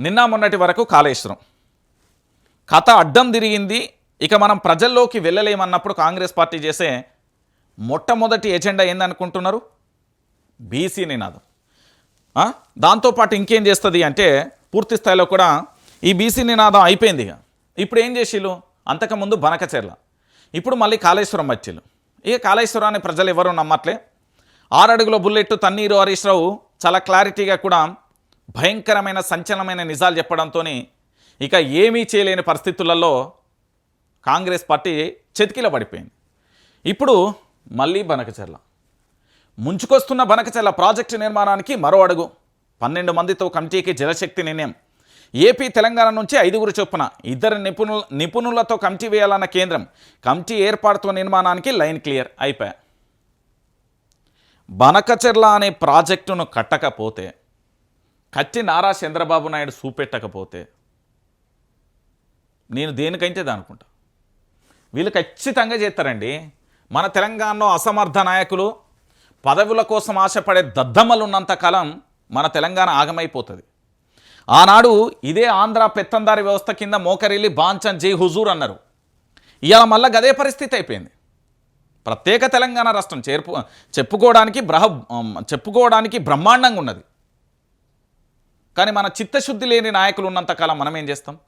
నిన్న మొన్నటి వరకు కాళేశ్వరం. కథ అడ్డం తిరిగింది. ఇక మనం ప్రజల్లోకి వెళ్ళలేమన్నప్పుడు కాంగ్రెస్ పార్టీ చేసే మొట్టమొదటి ఎజెండా ఏందనుకుంటున్నారు? బీసీ నినాదం. దాంతోపాటు ఇంకేం చేస్తుంది అంటే పూర్తి స్థాయిలో కూడా ఈ బీసీ నినాదం అయిపోయింది ఇక. ఇప్పుడు ఏం చేసిళ్ళు? అంతకుముందు బనకచెర్ల. ఇప్పుడు మళ్ళీ కాళేశ్వరం వచ్చిళ్ళు. ఇక కాళేశ్వరాన్ని ప్రజలు ఎవరూ నమ్మట్లే. ఆరడుగుల బుల్లెట్ తన్నీరు హరీష్ రావు చాలా క్లారిటీగా కూడా భయంకరమైన సంచలనమైన నిజాలు చెప్పడంతో ఇక ఏమీ చేయలేని పరిస్థితులలో కాంగ్రెస్ పార్టీ చెతికిల పడిపోయింది. ఇప్పుడు మళ్ళీ బనకచెర్ల. ముంచుకొస్తున్న బనకచర్ల ప్రాజెక్టు నిర్మాణానికి మరో అడుగు. పన్నెండు మందితో కమిటీకి జలశక్తి నిర్ణయం. ఏపీ తెలంగాణ నుంచి ఐదుగురు చొప్పున ఇద్దరు నిపుణుల నిపుణులతో కమిటీ వేయాలన్న కేంద్రం కమిటీ ఏర్పాటుతో నిర్మాణానికి లైన్ క్లియర్ అయిపోయా. బనకచెర్ల అనే ప్రాజెక్టును కట్టకపోతే కట్టి నారా చంద్రబాబు నాయుడు చూపెట్టకపోతే నేను దేనికైతే అనుకుంటా? వీళ్ళు ఖచ్చితంగా చేస్తారండి. మన తెలంగాణలో అసమర్థ నాయకులు పదవుల కోసం ఆశపడే దద్దమ్మలు ఉన్నంతకాలం మన తెలంగాణ ఆగమైపోతుంది. ఆనాడు ఇదే ఆంధ్ర పెత్తందారి వ్యవస్థ కింద మోకరిల్లి బాంచన్ జై హుజూర్ అన్నారు. ఇవాళ మళ్ళా గదే పరిస్థితి అయిపోయింది. ప్రత్యేక తెలంగాణ రాష్ట్రం చేర్పు చెప్పుకోవడానికి బ్రహ చెప్పుకోవడానికి బ్రహ్మాండంగా ఉన్నది. కానీ మన చిత్తశుద్ధి లేని నాయకులు ఉన్నంతకాలం మనం ఏం చేస్తాం?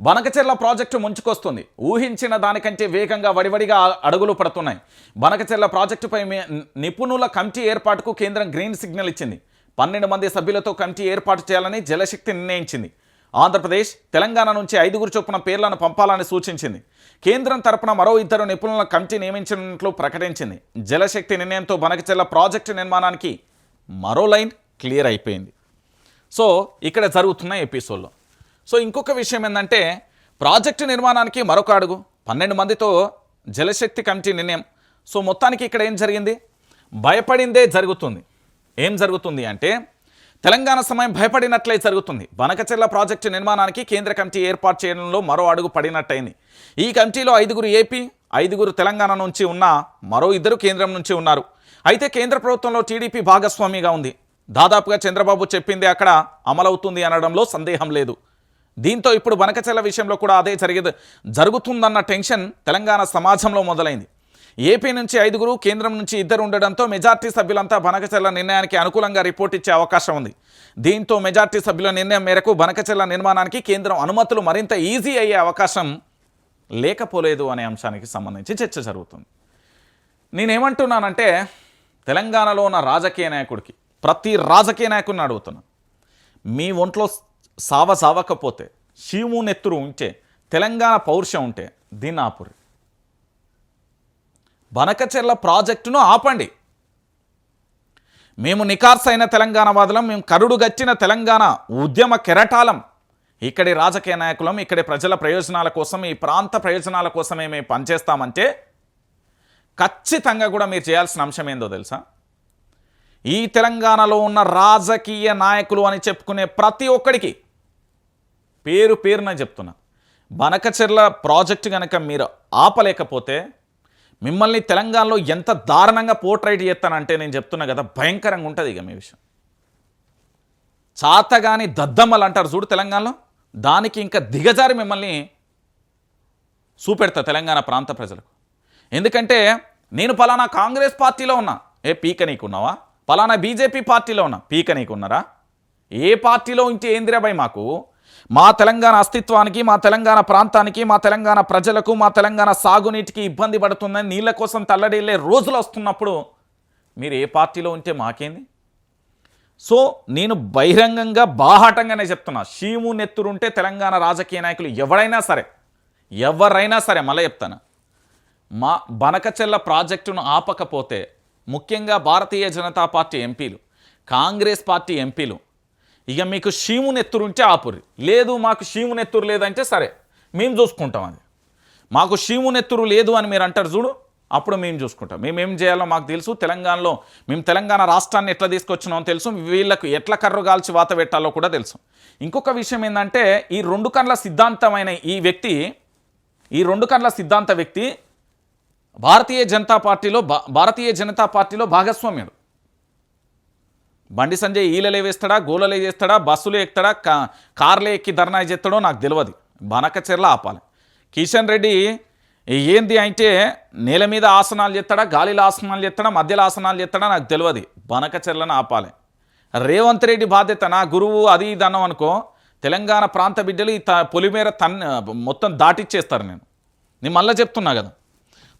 బనకచెర్ల ప్రాజెక్టు ముంచుకొస్తుంది. ఊహించిన దానికంటే వేగంగా వడివడిగా అడుగులు పడుతున్నాయి. బనకచెర్ల ప్రాజెక్టుపై నిపుణుల కమిటీ ఏర్పాటుకు కేంద్రం గ్రీన్ సిగ్నల్ ఇచ్చింది. పన్నెండు మంది సభ్యులతో కమిటీ ఏర్పాటు చేయాలని జలశక్తి నిర్ణయించింది. ఆంధ్రప్రదేశ్ తెలంగాణ నుంచి ఐదుగురు చొప్పున పేర్లను పంపాలని సూచించింది. కేంద్రం తరపున మరో ఇద్దరు నిపుణుల కమిటీ నియమించినట్లు ప్రకటించింది. జలశక్తి నిర్ణయంతో బనకచెర్ల ప్రాజెక్టు నిర్మాణానికి మరో లైన్ క్లియర్ అయిపోయింది. సో ఇక్కడ జరుగుతున్న ఎపిసోడ్లో. సో ఇంకొక విషయం ఏంటంటే ప్రాజెక్టు నిర్మాణానికి మరొక అడుగు. పన్నెండు మందితో జలశక్తి కమిటీ నిర్ణయం. సో మొత్తానికి ఇక్కడ ఏం జరిగింది? భయపడిందే జరుగుతుంది. ఏం జరుగుతుంది అంటే తెలంగాణ సమయం భయపడినట్లే జరుగుతుంది. బనకచెర్ల ప్రాజెక్టు నిర్మాణానికి కేంద్ర కమిటీ ఏర్పాటు చేయడంలో మరో అడుగు పడినట్టయింది. ఈ కమిటీలో ఐదుగురు ఏపీ ఐదుగురు తెలంగాణ నుంచి ఉన్న మరో ఇద్దరు కేంద్రం నుంచి ఉన్నారు. అయితే కేంద్ర ప్రభుత్వంలో టీడీపీ భాగస్వామిగా ఉంది. దాదాపుగా చంద్రబాబు చెప్పింది అక్కడ అమలవుతుంది అనడంలో సందేహం లేదు. దీంతో ఇప్పుడు బనకచెల్ల విషయంలో కూడా అదే జరిగేది జరుగుతుందన్న టెన్షన్ తెలంగాణ సమాజంలో మొదలైంది. ఏపీ నుంచి ఐదుగురు కేంద్రం నుంచి ఇద్దరు ఉండడంతో మెజార్టీ సభ్యులంతా బనకచెల్ల నిర్ణయానికి అనుకూలంగా రిపోర్ట్ ఇచ్చే అవకాశం ఉంది. దీంతో మెజార్టీ సభ్యుల నిర్ణయం మేరకు బనకచెల్ల నిర్మాణానికి కేంద్రం అనుమతులు మరింత ఈజీ అయ్యే అవకాశం లేకపోలేదు అనే అంశానికి సంబంధించి చర్చ జరుగుతుంది. నేనేమంటున్నానంటే తెలంగాణలో ఉన్న రాజకీయ నాయకుడికి ప్రతి రాజకీయ నాయకుడిని అడుగుతున్నాను మీ ఒంట్లో సావ సావకపోతే శివు నెత్తురు ఉంటే తెలంగాణ పౌరుషం ఉంటే దీన్ని ఆపురి బనకచెర్ల ప్రాజెక్టును ఆపండి. మేము నికార్సైన తెలంగాణ వాదులం మేము కరుడు గచ్చిన తెలంగాణ ఉద్యమ కెరటాలం. ఇక్కడి రాజకీయ నాయకులం ఇక్కడి ప్రజల ప్రయోజనాల కోసం ఈ ప్రాంత ప్రయోజనాల కోసమే మేము పనిచేస్తామంటే ఖచ్చితంగా కూడా మీరు చేయాల్సిన అంశం ఏందో తెలుసా? ఈ తెలంగాణలో ఉన్న రాజకీయ నాయకులు అని చెప్పుకునే ప్రతి ఒక్కడికి పేరు పేరున చెప్తున్నా. బనకచెర్ల ప్రాజెక్టు కనుక మీరు ఆపలేకపోతే మిమ్మల్ని తెలంగాణలో ఎంత దారుణంగా పోర్ట్రైట్ చేస్తానంటే నేను చెప్తున్నా కదా భయంకరంగా ఉంటుంది ఇక మీ విషయం. చాతగాని దద్దమ్మలు అంటారు చూడు తెలంగాణలో దానికి ఇంకా దిగజారి మిమ్మల్ని చూపెడతా తెలంగాణ ప్రాంత ప్రజలకు. ఎందుకంటే నేను పలానా కాంగ్రెస్ పార్టీలో ఉన్నా. ఏ పీక నీకున్నావా పలానా బీజేపీ పార్టీలో ఉన్నా. పీక నీకున్నారా? ఏ పార్టీలో ఉంటే ఏందిరాబాయ్ మాకు? మా తెలంగాణ అస్తిత్వానికి మా తెలంగాణ ప్రాంతానికి మా తెలంగాణ ప్రజలకు మా తెలంగాణ సాగునీటికి ఇబ్బంది పడుతుందని నీళ్ళ కోసం తల్లడిల్లే రోజులు వస్తున్నప్పుడు మీరు ఏ పార్టీలో ఉంటే మాకేంది? సో నేను బహిరంగంగా బాహాటంగానే చెప్తున్నా. షీము నెత్తురుంటే తెలంగాణ రాజకీయ నాయకులు ఎవరైనా సరే ఎవరైనా సరే మళ్ళీ చెప్తాను. మా బనకచెల్ల ప్రాజెక్టును ఆపకపోతే ముఖ్యంగా భారతీయ జనతా పార్టీ ఎంపీలు కాంగ్రెస్ పార్టీ ఎంపీలు. ఇక మీకు షీము నెత్తురుంటే ఆపురి లేదు మాకు షీము నెత్తురు లేదంటే సరే మేము చూసుకుంటాం అది. మాకు షీము నెత్తురు లేదు అని మీరు అంటారు చూడు అప్పుడు మేము చూసుకుంటాం. మేము ఏం చేయాలో మాకు తెలుసు తెలంగాణలో మేము తెలంగాణ రాష్ట్రాన్ని ఎట్లా తీసుకొచ్చినామో తెలుసు వీళ్ళకు ఎట్లా కర్రు కాల్చి వాత పెట్టాలో కూడా తెలుసు. ఇంకొక విషయం ఏంటంటే ఈ రెండు కండ్ల సిద్ధాంతమైన ఈ వ్యక్తి ఈ రెండు కండ్ల సిద్ధాంత వ్యక్తి భారతీయ జనతా పార్టీలో భా- భారతీయ జనతా పార్టీలో భాగస్వామ్యుడు. బండి సంజయ్ ఈలలే వేస్తాడా గోలలే చేస్తాడా బస్సులు ఎక్కుతాడా కా కార్లే ఎక్కి ధర్నా చేస్తాడో నాకు తెలియదు బనకచెర్ల ఆపాలి. కిషన్ రెడ్డి ఏంది అంటే నేల మీద ఆసనాలు చేస్తాడా గాలిలో ఆసనాలు చేస్తాడా మధ్యలో ఆసనాలు చేస్తాడా నాకు తెలియదు బనకచెర్లను ఆపాలి. రేవంత్ రెడ్డి బాధ్యత నా గురువు అది ఇది అన్నాం అనుకో తెలంగాణ ప్రాంత బిడ్డలు ఈ త పొలిమేర తన్ మొత్తం దాటిచ్చేస్తారు నేను. నేను మళ్ళీ చెప్తున్నా కదా.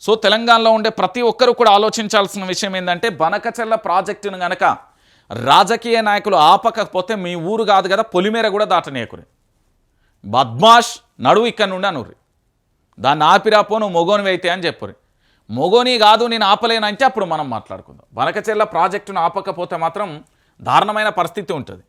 సో తెలంగాణలో ఉండే ప్రతి ఒక్కరు కూడా ఆలోచించాల్సిన విషయం ఏంటంటే బనకచెర్ల ప్రాజెక్టును గనక రాజకీయ నాయకులు ఆపకపోతే మీ ఊరు కాదు కదా పొలిమేర కూడా దాటనీయకురి బద్మాష్ నడువు ఇక్కడ నుండి అనుర్రి. దాన్ని ఆపిరాపోను నువ్వు మొగోనివి అయితే అని చెప్పురి మొగోని కాదు నేను ఆపలేనంటే అప్పుడు మనం మాట్లాడుకుందాం. బనకచెర్ల ప్రాజెక్టును ఆపకపోతే మాత్రం దారుణమైన పరిస్థితి ఉంటుంది.